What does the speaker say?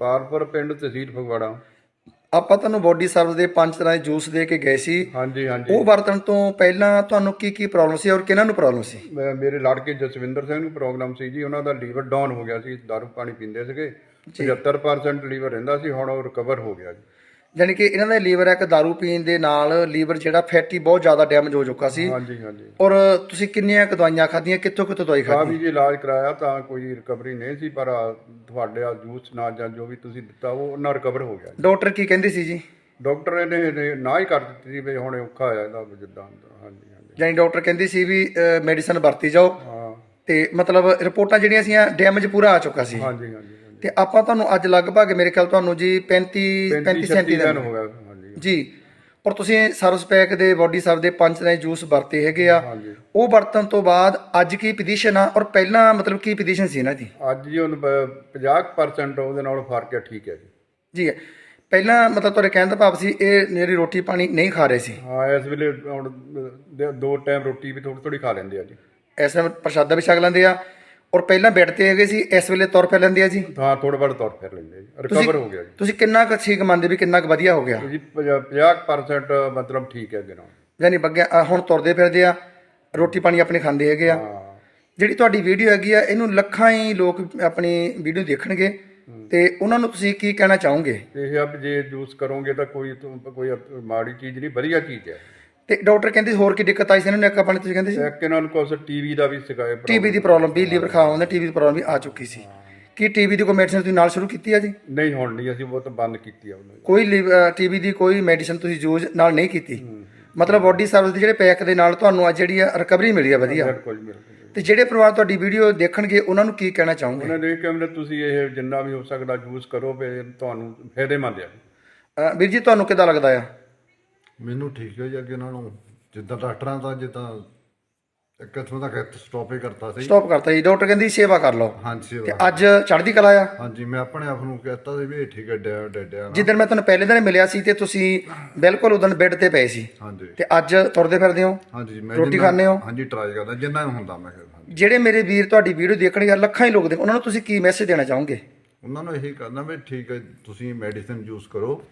ਪਾਰਪੁਰ ਪਿੰਡ ਤਹਿਸੀਲ ਫਗਵਾੜਾ। ਆਪਾਂ ਤੁਹਾਨੂੰ ਬੋਡੀ ਸਰਵਿਸ ਦੇ ਪੰਜ ਤਰ੍ਹਾਂ ਦੇ ਜੂਸ ਦੇ ਕੇ ਗਏ ਸੀ। ਹਾਂਜੀ ਹਾਂਜੀ। ਉਹ ਵਰਤਣ ਤੋਂ ਪਹਿਲਾਂ ਤੁਹਾਨੂੰ ਕੀ ਕੀ ਪ੍ਰੋਬਲਮ ਸੀ ਔਰ ਕਿਹਨਾਂ ਨੂੰ ਪ੍ਰੋਬਲਮ ਸੀ? ਮੈਂ- ਮੇਰੇ ਲੜਕੇ ਜਸਵਿੰਦਰ ਸਿੰਘ ਨੂੰ ਪ੍ਰੋਬਲਮ ਸੀ ਜੀ। ਉਹਨਾਂ ਦਾ ਲੀਵਰ ਡਾਊਨ ਹੋ ਗਿਆ ਸੀ। ਦਾਰੂ ਪਾਣੀ ਪੀਂਦੇ ਸੀਗੇ। 75% ਲੀਵਰ ਰਹਿੰਦਾ ਸੀ। ਹੁਣ ਉਹ ਰਿਕਵਰ ਹੋ ਗਿਆ ਜੀ। ਯਾਨੀ ਕਿ ਇਹਨਾਂ ਦਾ ਲੀਵਰ ਹੈ ਕਿ दारू ਪੀਣ ਦੇ ਨਾਲ ਲੀਵਰ ਜਿਹੜਾ ਫੈਟੀ ਬਹੁਤ ਜ਼ਿਆਦਾ ਡੈਮੇਜ ਹੋ ਚੁੱਕਾ ਸੀ। ਹਾਂਜੀ ਹਾਂਜੀ। ਔਰ ਤੁਸੀਂ ਕਿੰਨੀਆਂ ਕੁ ਦਵਾਈਆਂ ਖਾਧੀਆਂ ਕਿੱਥੋਂ ਕਿੱਥੋਂ ਦਵਾਈ ਖਾਧੀ? ਕਾਫੀ ਜੀ ਇਲਾਜ ਕਰਾਇਆ ਤਾਂ ਕੋਈ ਰਿਕਵਰੀ ਨਹੀਂ ਸੀ ਪਰ ਆ ਤੁਹਾਡੇ ਆ ਜੂਸ ਨਾਲ ਜਾਂ ਜੋ ਵੀ ਤੁਸੀਂ ਦਿੱਤਾ ਉਹ ਉਹਨਾਂ ਰਿਕਵਰ ਹੋ ਗਿਆ। ਡਾਕਟਰ ਕੀ ਕਹਿੰਦੇ ਸੀ ਜੀ? ਡਾਕਟਰ ਨੇ ਨੇ ਹੀ ਕਰ ਦਿੱਤੀ ਸੀ ਵੀ ਹੁਣ ਔਖਾ ਹੋਇਆ ਇਹਦਾ ਜਿੱਦਾਂ ਹਾਂਜੀ ਹਾਂਜੀ। ਯਾਨੀ ਡਾਕਟਰ ਕਹਿੰਦੀ ਸੀ ਵੀ ਮੈਡੀਸਨ ਵਰਤੀ ਜਾਓ। ਹਾਂ। ਤੇ ਮਤਲਬ ਰਿਪੋਰਟਾਂ ਜਿਹੜੀਆਂ ਸੀਆਂ ਡੈਮੇਜ ਪੂਰਾ ਆ ਚੁੱਕਾ ਸੀ। ਹਾਂਜੀ ਹਾਂਜੀ। ਤੇ ਆਪਾਂ ਤੁਹਾਨੂੰ ਅੱਜ ਲਗਭਗ ਮੇਰੇ ਖਿਆਲ ਤੁਹਾਨੂੰ ਜੀ 35 35 35 37 ਦਿਨ ਦਿਨ ਹੋ ਗਿਆ ਜੀ ਔਰ ਤੁਸੀਂ ਸਰਵਿਸ ਪੈਕ ਦੇ ਬਾਡੀ ਸਰਵ ਦੇ ਪੰਜ ਤਰ੍ਹਾਂ ਦੇ ਜੂਸ ਵਰਤੇ ਹੈਗੇ ਆ। ਉਹ ਵਰਤਣ ਤੋਂ ਬਾਅਦ ਅੱਜ ਕੀ ਪੋਜੀਸ਼ਨ ਆ? ਔਰ ਪਹਿਲਾਂ ਮਤਲਬ ਕੀ ਪੋਜੀਸ਼ਨ ਸੀ ਇਹਨਾਂ ਦੀ? ਅੱਜ ਜੀ ਹੁਣ ਪ- 50% ਉਹਦੇ ਨਾਲ ਫ਼ਰਕ ਹੈ ਠੀਕ ਹੈ ਜੀ। ਜੀ। ਪਹਿਲਾਂ ਮਤਲਬ ਤੁਹਾਡੇ ਕਹਿਣ ਦਾ ਭਾਵ ਸੀ ਇਹ ਮੇਰੀ ਰੋਟੀ ਪਾਣੀ ਨਹੀਂ ਖਾ ਰਹੇ ਸੀ। ਹਾਂ ਇਸ ਵੇਲੇ ਹੁਣ ਦ- ਟਾਈਮ ਰੋਟੀ ਵੀ ਥੋੜੀ ਥੋੜੀ ਖਾ ਲੈਂਦੇ ਆ ਜੀ। ਇਸ ਪ੍ਰਸ਼ਾਦਾ ਵੀ ਛਕ ਲੈਂਦੇ ਆ। ਔਰ ਪਹਿਲਾਂ ਬੈੱਡ ਤੇ ਹੈਗੇ ਸੀ ਇਸ ਵੇਲੇ ਤੁਰ ਫਿਰ ਲੈਂਦੇ ਆ ਜੀ? ਹਾਂ ਥੋੜਾ ਬੜਾ ਤੌਰ ਫਿਰ ਲੈਂਦੇ ਆ ਜੀ। ਰਿਕਵਰ ਹੋ ਗਿਆ ਜੀ। ਤੁਸੀਂ ਕਿੰਨਾ ਕੁ ਠੀਕ ਮੰਨਦੇ ਵੀ ਕਿੰਨਾ ਕੁ ਵਧੀਆ ਹੋ ਗਿਆ? ਜੀ 50% ਮਤਲਬ ਠੀਕ ਹੈ ਅੱਗੇ ਨਾਲ ਯਾਨੀ ਬੱਗਿਆ ਹੁਣ ਤੁਰਦੇ ਫਿਰਦੇ ਆ ਰੋਟੀ ਪਾਣੀ ਆਪਣੇ ਖਾਂਦੇ ਹੈਗੇ ਆ। ਹਾਂ। ਜਿਹੜੀ ਤੁਹਾਡੀ ਵੀਡੀਓ ਹੈਗੀ ਆ ਇਹਨੂੰ ਲੱਖਾਂ ਹੀ ਲੋਕ ਆਪਣੀ ਵੀਡੀਓ ਦੇਖਣਗੇ। ਤੇ ਉਹਨਾਂ ਨੂੰ ਤੁਸੀਂ ਕੀ ਕਹਿਣਾ ਚਾਹੋਗੇ? ਇਹ ਆ ਵੀ ਜੇ ਜੂਸ ਕਰੋਗੇ ਤਾਂ ਕੋਈ ਤੋਂ- ਕੋਈ ਮਾੜੀ ਚੀਜ਼ ਨਹੀਂ ਵਧੀਆ ਚੀਜ਼ ਹੈ। ਤੇ ਡਾਕਟਰ ਕਹਿੰਦੇ ਹੋਰ ਕੀ ਦਿੱਕਤ ਆਈ ਸੀ? ਇਹਨਾਂ ਨੂੰ ਇੱਕ ਆਪਾਂ ਨੇ ਤੁਸੀਂ ਕਹਿੰਦੇ ਸੀ ਇੱਕ ਇਹਨਾਂ ਨੂੰ ਟੀਵੀ ਦਾ ਵੀ ਸਿਖਾਏ ਟੀਬੀ ਦੀ ਪ੍ਰੋਬਲਮ ਵੀ ਲੀਵਰ ਖਰਾਬ ਹੁੰਦਾ ਟੀਬੀ ਦੀ ਪ੍ਰੋਬਲਮ ਵੀ ਆ ਚੁੱਕੀ ਸੀ। ਕੀ ਟੀਬੀ ਦੀ ਕੋਈ ਮੈਡੀਸਿਨ ਤੁਸੀਂ ਨਾਲ ਸ਼ੁਰੂ ਕੀਤੀ ਆ ਜੀ? ਨਹੀਂ ਹੁਣ ਨਹੀਂ ਅਸੀਂ ਉਹ ਤਾਂ ਬੰਦ ਕੀਤੀ ਆ ਉਹਨੂੰ। ਕੋਈ ਟੀਬੀ ਦੀ ਕੋਈ ਮੈਡੀਸਿਨ ਤੁਸੀਂ ਯੂਜ਼ ਨਾਲ ਨਹੀਂ ਕੀਤੀ। ਮਤਲਬ ਬਾਡੀ ਸਰਵਿਸ ਦੇ ਜਿਹੜੇ ਪੈਕ ਦੇ ਨਾਲ ਤੁਹਾਨੂੰ ਆ ਜਿਹੜੀ ਆ ਰਿਕਵਰੀ ਮਿਲੀ ਆ ਵਧੀਆ। ਬਿਲਕੁਲ ਬਿਲਕੁਲ ਤੇ ਜਿਹੜੇ ਪਰਿਵਾਰ ਤੁਹਾਡੀ ਵੀਡੀਓ ਦੇਖਣਗੇ ਉਹਨਾਂ ਨੂੰ ਕੀ ਕਹਿਣਾ ਚਾਹੋਗੇ? ਉਹਨੇ ਦੇਖ ਕੇ ਉਹਨੇ ਤੁਸੀਂ ਇਹ ਜਿੰਨਾ ਵੀ ਹੋ ਸਕਦਾ ਜੂਸ ਕਰੋ ਫਿਰ ਤੁਹਾਨੂੰ ਫਾਇਦੇਮੰਦ ਅ, ਵੀਰ ਜੀ ਤੁਹਾਨੂੰ ਕਿੱਦਾਂ ਲੱਗਦਾ ਆ? ਮੈਨੂੰ ਠੀਕ ਹੈ ਜੀ ਅੱਗੇ ਨਾਲੋਂ। ਜਿੱਦਾਂ ਡਾਕਟਰਾਂ ਦਾ ਜਿੱਦਾਂ ਇੱਕ ਕਿਸਮ ਦਾ ਸਟਾਪ ਹੀ ਕਰਤਾ ਸੀ। ਸਟਾਪ ਕਰਤਾ ਜੀ। ਡਾਕਟਰ ਕਹਿੰਦੀ ਸੇਵਾ ਕਰ ਲਓ। ਹਾਂਜੀ ਤੇ। ਅੱਜ ਚੜ੍ਹਦੀ ਕਲਾ ਆ? ਹਾਂਜੀ ਮੈਂ ਆਪਣੇ ਆਪ ਨੂੰ ਕਹਤਾ ਸੀ ਵੀ ਇਹ ਠੀਕ ਹੈ ਡਿਆ ਡੱਡਿਆ ਨਾ। ਜਿੱਦਣ ਮੈਂ ਤੁਹਾਨੂੰ ਪਹਿਲੇ ਦਿਨ ਮਿਲਿਆ ਸੀ ਤੇ ਤੁਸੀਂ ਬਿਲਕੁਲ ਉਦੋਂ ਬੈੱਡ ਤੇ ਪਏ ਸੀ। ਹਾਂਜੀ। ਤੇ ਅੱਜ ਤੁਰਦੇ ਫਿਰਦੇ ਹੋ? ਹਾਂਜੀ ਮੈਂ ਰੋਟੀ ਜਿੰਨਾ- ਖਾਂਦੇ ਹੋ? ਹਾਂਜੀ ਟਰਾਈ ਕਰਦਾ ਜਿੰਨਾ ਹੁੰਦਾ ਮੈਂ ਫਿਰ। ਜਿਹੜੇ ਮੇਰੇ ਵੀਰ ਤੁਹਾਡੀ ਵੀਡੀਓ ਦੇਖਣਗੇ ਲੱਖਾਂ ਹੀ ਲੋਕ ਦੇਖ ਉਹਨਾਂ ਨੂੰ ਤੁਸੀਂ ਕੀ ਮੈਸੇਜ ਦੇਣਾ ਚਾਹੋਗੇ? ਉਹਨਾਂ ਨੂੰ ਇਹੀ ਕਰਨਾ ਵੀ ਠੀਕ ਹੈ ਤੁਸੀਂ ਮੈਡੀਸਿਨ ਯੂਜ਼ ਕਰੋ।